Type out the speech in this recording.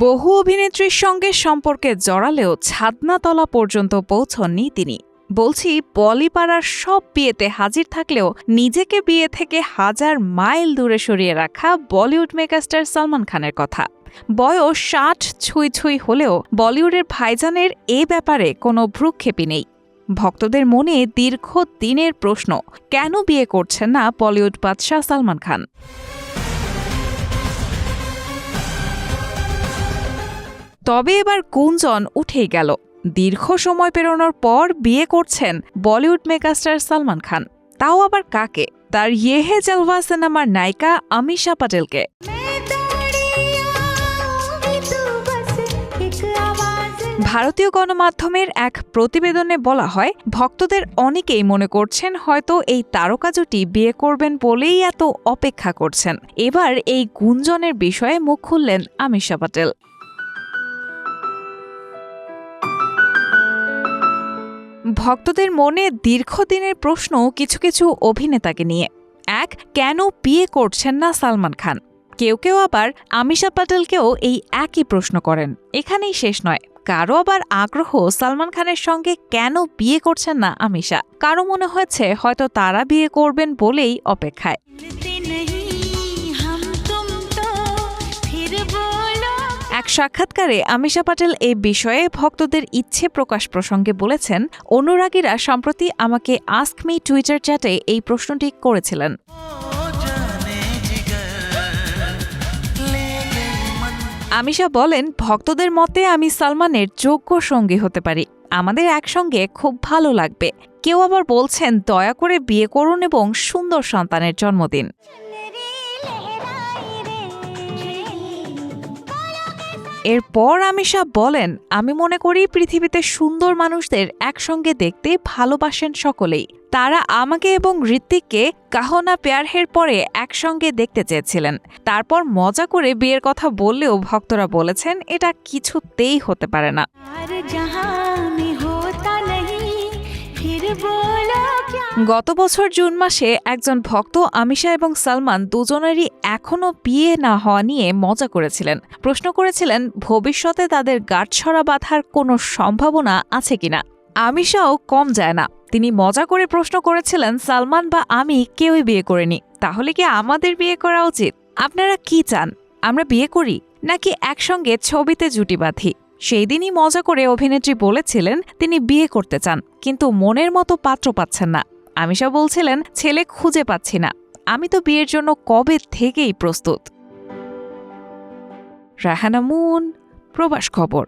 বহু অভিনেত্রীর সঙ্গে সম্পর্কে জড়ালেও ছাদনাতলা পর্যন্ত পৌঁছননি তিনি। বলছি বলিপাড়ার সব বিয়েতে হাজির থাকলেও নিজেকে বিয়ে থেকে হাজার মাইল দূরে সরিয়ে রাখা বলিউড মেগাস্টার সালমান খানের কথা। বয়স ষাট ছুঁই ছুঁই হলেও বলিউডের ভাইজানের এ ব্যাপারে কোনো ভ্রুক্ষেপই নেই। ভক্তদের মনে দীর্ঘ দিনের প্রশ্ন, কেন বিয়ে করছেন না বলিউড বাদশাহ সালমান খান? তবে এবার গুঞ্জন উঠেই গেল। দীর্ঘ সময় পেরোনোর পর বিয়ে করছেন বলিউড মেগাস্টার সালমান খান। তাও আবার কাকে? তার ইয়েহে জলওয়া সিনেমার নায়িকা আমিষা পাটেলকে। ভারতীয় গণমাধ্যমের এক প্রতিবেদনে বলা হয়, ভক্তদের অনেকেই মনে করছেন হয়তো এই তারকা জুটি বিয়ে করবেন বলেই এত অপেক্ষা করছেন। এবার এই গুঞ্জনের বিষয়ে মুখ খুললেন আমিষা পাটেল। ভক্তদের মনে দীর্ঘদিনের প্রশ্ন কিছু কিছু অভিনেতাকে নিয়ে। এক, কেন বিয়ে করছেন না সালমান খান? কেউ কেউ আবার আমিষা পাটেলকেও এই একই প্রশ্ন করেন। এখানেই শেষ নয়। কারও আবার আগ্রহ সালমান খানের সঙ্গে কেন বিয়ে করছেন না আমিষা? কারও মনে হয়েছে হয়তো তারা বিয়ে করবেন বলেই অপেক্ষায়। এক সাক্ষাৎকারে আমিষা পাটেল এই বিষয়ে ভক্তদের ইচ্ছে প্রকাশ প্রসঙ্গে বলেছেন অনুরাগীরা সম্প্রতি আমাকে আস্ক মি টুইটার চ্যাটে এই প্রশ্নটি করেছিলেন। আমিষা বলেন, ভক্তদের মতে আমি সালমানের যোগ্য সঙ্গী হতে পারি। আমাদের একসঙ্গে খুব ভালো লাগবে। কেউ আবার বলছেন, দয়া করে বিয়ে করুন এবং সুন্দর সন্তানের জন্মদিন। এরপর আমিষা বলেন, আমি মনে করি পৃথিবীতে সুন্দর মানুষদের একসঙ্গে দেখতে ভালোবাসেন সকলেই। তারা আমাকে এবং ঋত্বিককে কাহনা পেয়ারহের পরে একসঙ্গে দেখতে চেয়েছিলেন। তারপর মজা করে বিয়ের কথা বললেও ভক্তরা বলেছেন, এটা কিছুতেই হতে পারে না। গত বছর জুন মাসে একজন ভক্ত আমিষা এবং সালমান দুজনেরই এখনও বিয়ে না হওয়া নিয়ে মজা করেছিলেন। প্রশ্ন করেছিলেন, ভবিষ্যতে তাদের গাঁটছড়া বাঁধার কোনো সম্ভাবনা আছে কিনা? আমিষাও কম যায় না। তিনি মজা করে প্রশ্ন করেছিলেন, সালমান বা আমি কেউই বিয়ে করিনি, তাহলে কি আমাদের বিয়ে করা উচিত? আপনারা কি চান? আমরা বিয়ে করি, নাকি একসঙ্গে ছবিতে জুটি বাঁধি? সেই দিনই মজা করে অভিনেত্রী বলেছিলেন, তিনি বিয়ে করতে চান, কিন্তু মনের মতো পাত্র পাচ্ছেন না। আমিষা বলছিলেন, ছেলে খুঁজে পাচ্ছি না। আমি তো বিয়ের জন্য কবে থেকেই প্রস্তুত? রাহানা মুন প্রবাস খবর।